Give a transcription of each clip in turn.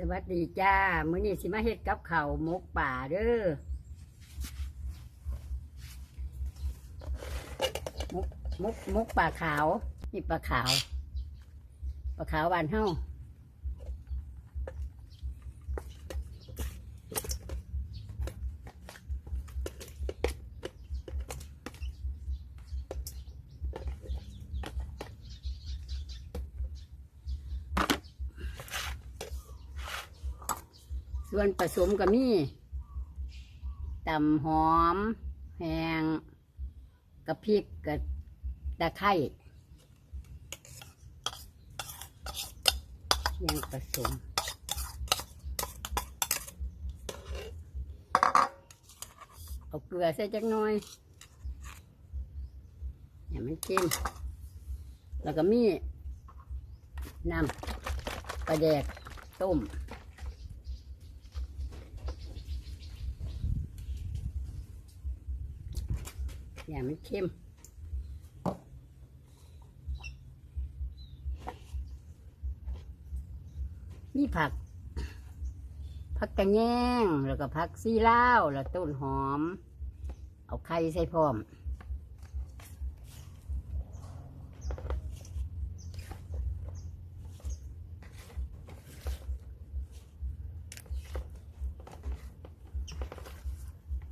สวัสดีจ้า มื้อนี้สิมาเฮ็ดกับข้าวหมกป่าเด้อมกมกมกป่าขาว นี่ปลาขาวปลาขาวบานเฮา ส่วนผสมก็มีตำหอมแหงกระพริกกระตะไคร้ยังผสมเอาเกลือใส่จักหน่อยอย่ามันเค็มแล้วก็มีน้ำปลาแดกต้ม อย่ามันเค็มมีผักผักกระแยงแล้วก็ผักซีเลาแล้วต้นหอม เอาไข่ใส่พร้อม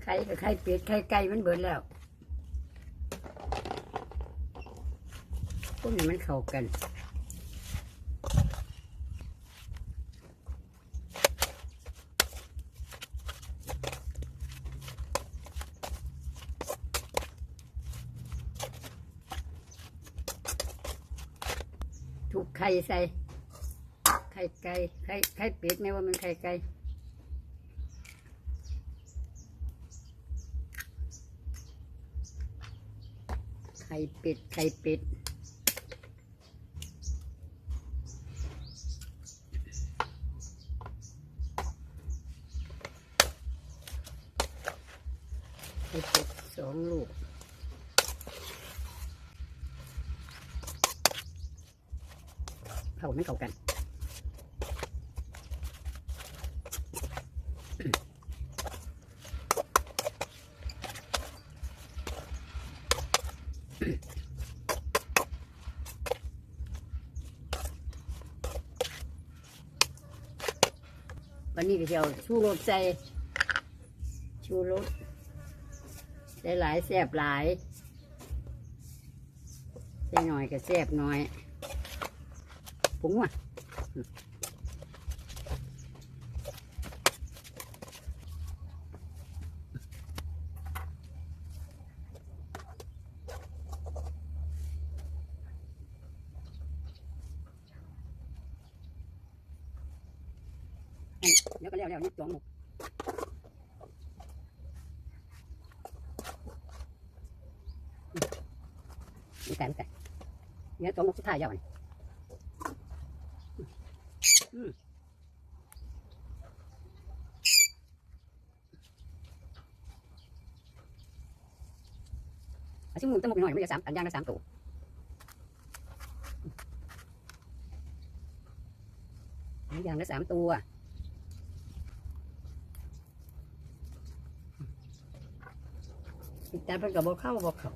ไข่กับไข่เป็ดไข่ไก่มันเบิดแล้ว พวกนี้มันเข้ากันถูกไข่ใส่ ไข่ไก่ ไข่ไข่เป็ดไม่ว่ามันไข่ไก่ไข่เป็ด ไข่เป็ด ไข่เป็ดสองลูกเข้าไม่เข้ากันวันนี้ก็จะเอาชูรสใส่ชูรส ส่หลายแสบหลายใส่หน่อยก็แสบหน่อยผงว่ะเดี๋ยวก็แล้วแล้วนี่สองหมก นี่แต่นี่แต่เนี่ยสองหมกสุดท้ายยาวนี่อืมอาชิมมุมตั้งหมกหน่อยไม่ได้สามอันย่างละสามตัวอันย่างละสามตัวแต่เพิ่นก็บ่เข้าบ่เข้า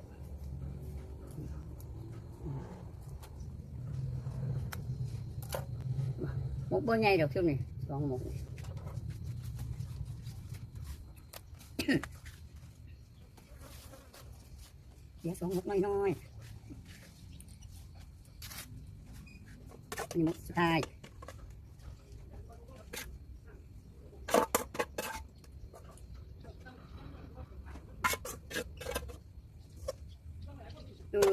มกบ่ใหญ่ดอกช่วงนี้สองหมกนี่เดี๋ยวสองหมกน้อยๆอันนี้หมกสุดท้ายเออ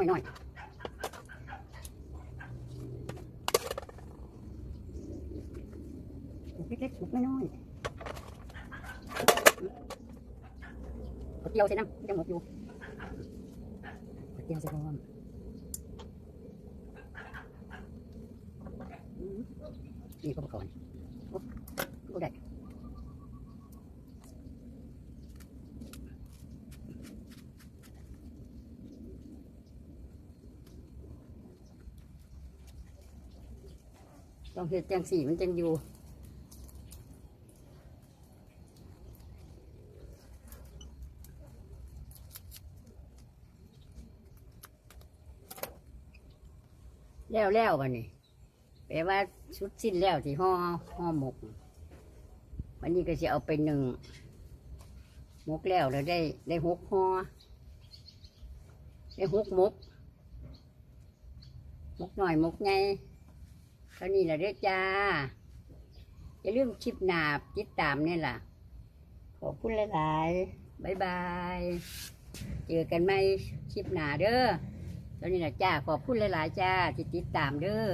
หมกน้อยๆหมกเล็กๆหมกน้อยๆกระเจียวใส่น้ำจะหมดอยู่กระเจียวใส่พร้อมอืมนี่ก็ประกอบโอ้ก็ได้ ต้องเฮ็ดจังสีมันจังอยู่แล้วแล้ววันนี้แปลว่าชุดสิ้นแล้วที่ห่อห่อหมกวันนี้ก็จะเอาไปหนึ่งหมกแล้วแล้วได้ได้หกห่อได้หกหมกหมกหน่อยหมกไง ท่านี้แหละเด้อจ้า อย่าลืมคลิปหนาบติดตามเนี่ยล่ะ ขอบคุณหลายๆบายบาย เจอกันไหมคลิปหนาเด้อตอนนี้นะจ้า ขอบคุณหลายๆจ้าที่ติดตามเด้อ